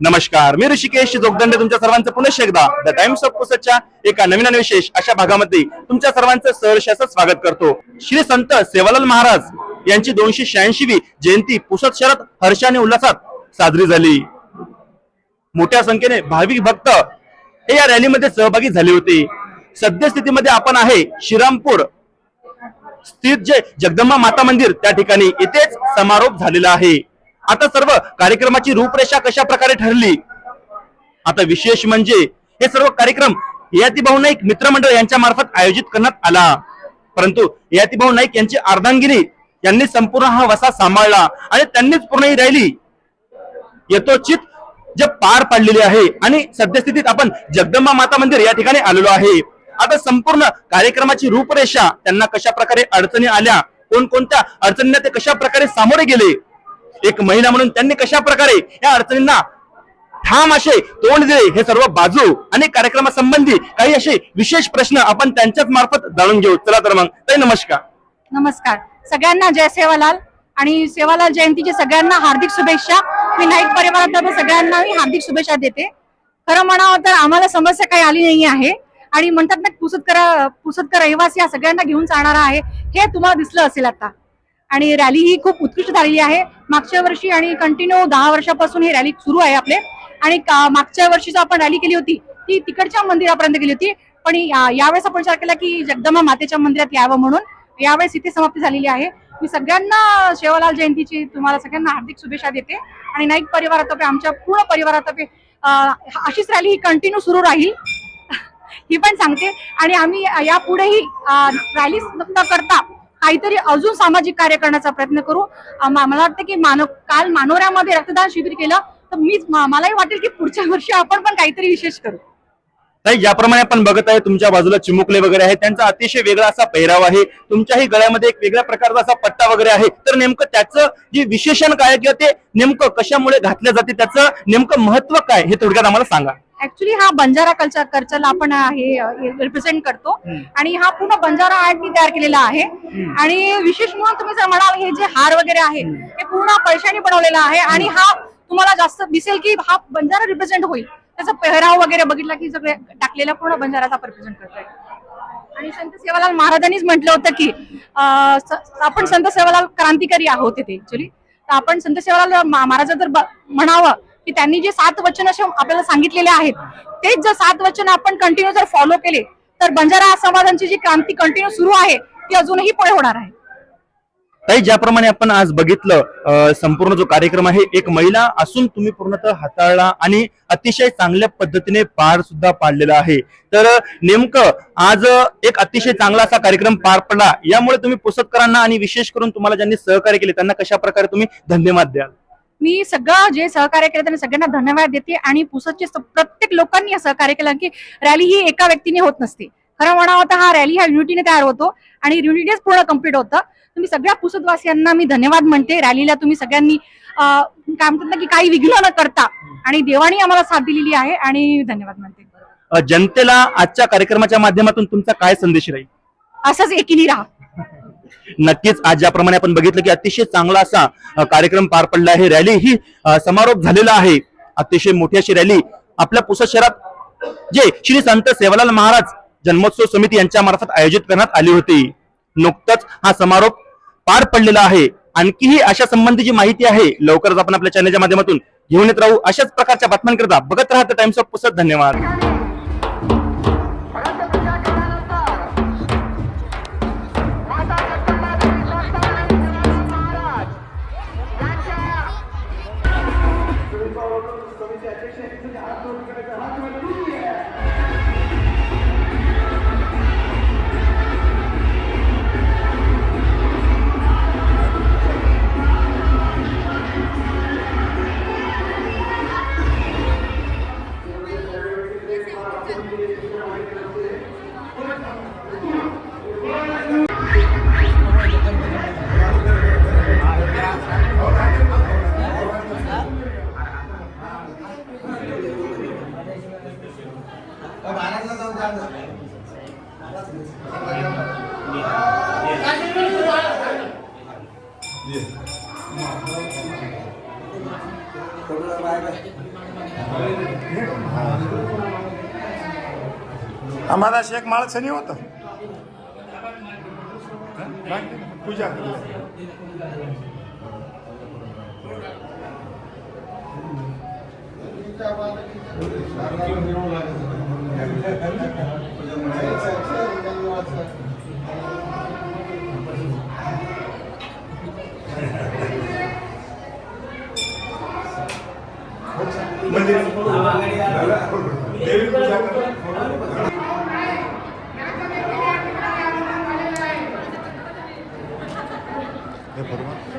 नमस्कार मी ऋषिकेश जोगदंडे तुमच्या सर्वांचं पुनश्च एकदा द टाइम्स ऑफ पुसदच्या एका नवीन आणि विशेष अशा भागामध्ये तुमच्या सर्वांचं सहर्ष स्वागत करतो. श्री संत सेवालाल महाराज यांची दोनशे शहाऐंशीवी जयंती पुसद शहरात हर्षाने उल्हासात साजरी झाली. मोठ्या संख्येने भाविक भक्त हे या रॅलीमध्ये सहभागी झाले होते. सद्यस्थितीमध्ये आपण आहे श्रीरामपूर. स्थित जे जगदंबा माता मंदिर त्या ठिकाणी इथेच समारोप झालेला आहे. आता सर्व कार्यक्रमाची रूपरेषा कशा प्रकारे ठरली? आता विशेष म्हणजे हे सर्व कार्यक्रम ययातीभाऊ नाईक मित्रमंडळ यांच्या मार्फत आयोजित करण्यात आला. परंतु ययातीभाऊ नाईक यांची अर्धांगिनी यांनी संपूर्ण हा वसा सांभाळला आणि त्यांनीच पूर्ण ही राहिली. यथोचित जे पार पाडलेली आहे आणि सद्यस्थितीत आपण जगदंबा माता मंदिर या ठिकाणी आलेलो आहे. आता संपूर्ण कार्यक्रमाची रूपरेषा त्यांना कशा प्रकारे अडचणी आल्या कोणकोणत्या अडचणींना ते कशा प्रकारे सामोरे गेले एक महिला म्हणून त्यांनी कशा प्रकारे या अडचणींना ठाम असे तोंड दिले हे सर्व बाजू आणि कार्यक्रमासंबंधी काही असे विशेष प्रश्न आपण त्यांच्याच मार्फत जाणून घेऊ. चला तर मग. ताई नमस्कार. नमस्कार. सगळ्यांना जय सेवालाल आणि सेवालाल जयंतीची सगळ्यांना हार्दिक शुभेच्छा. मी नाईक परिवारातर्फे सगळ्यांना मी हार्दिक शुभेच्छा देते. खरं म्हणावं तर आम्हाला समस्या काही आली नाही आहे आणि म्हणतात ना पुसदकर पुसदकर रहिवासी या सगळ्यांना घेऊन चालणारा आहे. हे तुम्हाला दिसलं असेल आता. आणि रॅली ही खूप उत्कृष्ट झालेली आहे. मागच्या वर्षी आणि कंटिन्यू दहा वर्षापासून ही रॅली सुरू आहे आपले. आणि मागच्या वर्षी जो आपण रॅली केली होती ती तिकडच्या मंदिरापर्यंत गेली होती. पण यावेळेस आपण विचार केला की जगदंबा मातेच्या मंदिरात यावं म्हणून. यावेळेस इथे समाप्ती झालेली आहे. मी सगळ्यांना शेवलाल जयंतीची तुम्हाला सगळ्यांना हार्दिक शुभेच्छा देते. आणि नाईक परिवारातर्फे आमच्या पूर्ण परिवारातर्फे अशीच रॅली ही कंटिन्यू सुरू राहील. ही पण सांगते. आणि आम्ही यापुढेही रॅली न करता काहीतरी अजून सामाजिक कार्य करण्याचा प्रयत्न करू. मला वाटतं की मानव काल मानोऱ्यामध्ये रक्तदान शिबिर केलं तर मीच मलाही वाटेल की पुढच्या वर्षी आपण पण काहीतरी विशेष करू. नाही ज्याप्रमाणे आपण बघत आहे तुमच्या बाजूला चिमुकले वगैरे आहे त्यांचा अतिशय वेगळा असा पेहराव आहे. तुमच्याही गळ्यामध्ये एक वेगळ्या प्रकारचा असा पट्टा वगैरे आहे. तर नेमकं त्याचं जे विशेषण काय किंवा ते नेमकं कशामुळे घातलं जाते त्याचं नेमकं महत्त्व काय हे थोडक्यात आम्हाला सांगा. ऍक्च्युली हा बंजारा कल्चर कल्चरला आपण हे रिप्रेझेंट करतो. आणि हा पूर्ण बंजारा आर्टनी तयार केलेला आहे. आणि विशेष म्हणून तुम्ही जर म्हणाल हे जे हार वगैरे आहे हे पूर्ण पैशाने बनवलेला आहे. आणि हा तुम्हाला जास्त दिसेल की हा बंजारा रिप्रेझेंट होईल. त्याचा पेहराव वगैरे बघितला की सगळे टाकलेला पूर्ण बंजाराचा रिप्रेझेंट करतोय. आणि संत सेवालाल महाराजांनीच म्हटलं होतं की आपण संत सेवालाल क्रांतिकारी आहोत ते ऍक्च्युली तर आपण संत सेवालाल मा- महाराज जर म्हणावं की त्यांनी जे सात वचन असे आपल्याला सांगितलेले आहेत तेच जर सात वचन आपण कंटिन्यू जर फॉलो केले तर बंजारा समाजांची जी क्रांती कंटिन्यू सुरू आहे ती अजूनही पुढे होणार आहे. ताई ज्याप्रमाणे आपण आज बघितलं संपूर्ण जो कार्यक्रम आहे एक महिला असून तुम्ही पूर्णतः हाताळला आणि अतिशय चांगल्या पद्धतीने पार सुद्धा पाडलेला आहे. तर नेमकं आज एक अतिशय चांगला असा कार्यक्रम पार पडला. यामुळे तुम्ही पुसदकरांना आणि विशेष करून तुम्हाला ज्यांनी सहकार्य केले त्यांना कशा प्रकारे तुम्ही धन्यवाद द्याल? मी सगळं जे सहकार्य केलं त्यांनी सगळ्यांना धन्यवाद देते आणि पुसदचे प्रत्येक लोकांनी सहकार्य केलं की रॅली ही एका व्यक्तीने होत नसते. खरं म्हणावं तर हा रॅली हा युनिटीने तयार होतो आणि युनिटीच पूर्ण कंप्लीट होतं. तुम्ही सगळ्या पुसदवासियांना मी धन्यवाद म्हणते. रॅलीला तुम्ही सगळ्यांनी काय म्हणतात ना की काही विघ्न न करता आणि देवानी आम्हाला साथ दिलेली आहे आणि धन्यवाद म्हणते. जनतेला आजच्या कार्यक्रमाच्या माध्यमातून तुमचा काय संदेश राहील? असंच एकीने राहा. नक्कीच आज ज्याप्रमाणे आपण बघितलं की अतिशय चांगला असा कार्यक्रम पार पडला आहे. रॅली ही समारोप झालेला आहे. अतिशय मोठी अशी रॅली आपल्या पुसद शहरात जे श्री संत सेवालाल महाराज जन्मोत्सव समिती यांच्या मार्फत आयोजित करण्यात आली होती. नुकताच हा समारोप पार पडलेला आहे. आणखीही अशा संबंधीची माहिती आहे लवकरच आपण आपल्या चॅनलच्या माध्यमातून घेऊन येत राहू. अशाच प्रकारच्या बातम्यांकरता बघत राहा टाइम्स ऑफ पुसद धन्यवाद. અમારા શેખ માણસ નહીં હોતો પૂજા કરી पूजा देवी पूजा करतात. हे बरोबर